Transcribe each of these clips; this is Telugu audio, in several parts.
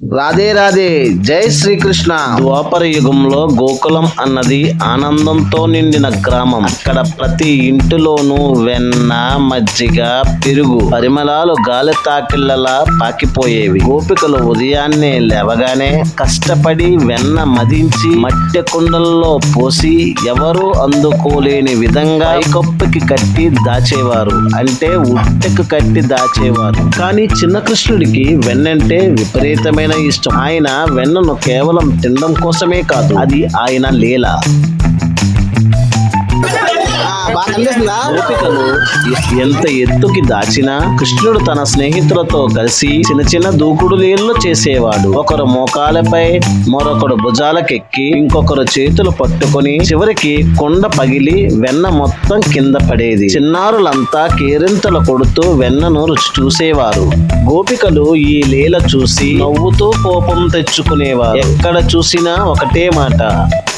రాధే రాధే జై శ్రీకృష్ణ. ద్వాపర యుగంలో గోకులం అన్నది ఆనందంతో నిండిన గ్రామం. అక్కడ ప్రతి ఇంటిలోనూ వెన్న మజ్జిగ పెరుగు పరిమళాలు గాలి తాకిళ్ళలా పాకిపోయేవి. గోపికలు ఉదయాన్నే లేవగానే కష్టపడి వెన్న మదించి మట్టె కుండల్లో పోసి ఎవరూ అందుకోలేని విధంగా కప్పుకి కట్టి దాచేవారు. అంటే ఉట్టెకు కట్టి దాచేవారు. కానీ చిన్న కృష్ణుడికి వెన్నంటే విపరీతమైన ఇష్టం. ఆయన వెన్నను కేవలం తినడం కోసమే కాదు అది ఆయన లీల. గోపికలు ఎంత ఎత్తుకి దాచినా కృష్ణుడు తన స్నేహితులతో కలిసి చిన్న చిన్న దూకుడు నీళ్ళు చేసేవాడు. ఒకరు మోకాలపై మరొకడు భుజాలకెక్కి ఇంకొకరు చేతులు పట్టుకొని చివరికి కొండ పగిలి వెన్న మొత్తం కింద పడేది. చిన్నారులంతా కేరింతలు కొడుతూ వెన్నను రుచి చూసేవారు. గోపికలు ఈ లీల చూసి నవ్వుతూ కోపం తెచ్చుకునేవారు. ఎక్కడ చూసినా ఒకటే మాట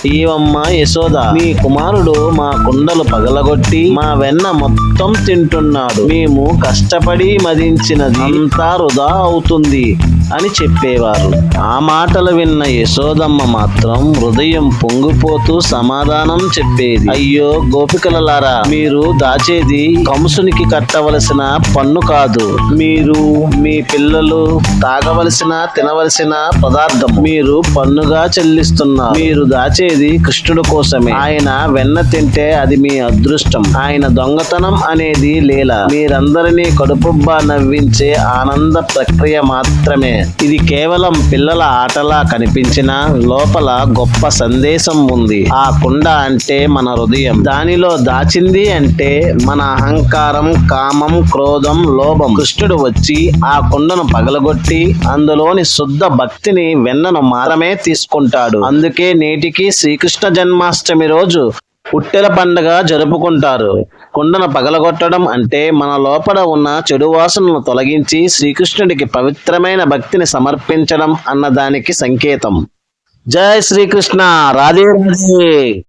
ఏవమ్మా యశోద మీ కుమారుడు మా కుండలు పగలగొట్టి మా వెన్న మొత్తం తింటున్నాడు. మేము కష్టపడి మదించినది అంతా వృధా అవుతుంది. అని చెప్పేవారు. ఆ మాటలు విన్న యశోదమ్మ మాత్రం హృదయం పొంగిపోతూ సమాధానం చెప్పేది. అయ్యో గోపికలలారా మీరు దాచేది కంసునికి కట్టవలసిన పన్ను కాదు. మీరు మీ పిల్లలు తాగవలసిన తినవలసిన పదార్థం మీరు పన్నుగా చెల్లిస్తున్నారు. మీరు దాచేది కృష్ణుడు కోసమే. ఆయన వెన్న తింటే అది మీ అదృష్టం. ఆయన దొంగతనం అనేది లీల. మీరందరినీ కడుపుబ్బా నవ్వించే ఆనంద ప్రక్రియ మాత్రమే. ఇది కేవలం పిల్లల ఆటలా కనిపించిన లోపల గొప్ప సందేశం ఉంది. ఆ కుండ అంటే మన హృదయం. దానిలో దాచింది అంటే మన అహంకారం కామం క్రోధం లోభం. కృష్ణుడు వచ్చి ఆ కుండను పగలగొట్టి అందులోని శుద్ధ భక్తిని వెన్నను మారమే తీసుకుంటాడు. అందుకే నేటికి శ్రీకృష్ణ జన్మాష్టమి రోజు పుట్టెల పండగ జరుపుకుంటారు. కుండను పగలగొట్టడం అంటే మన లోపల ఉన్న చెడు వాసనను తొలగించి శ్రీకృష్ణుడికి పవిత్రమైన భక్తిని సమర్పించడం అన్నదానికి సంకేతం. జై శ్రీకృష్ణ. రాధే రాధే.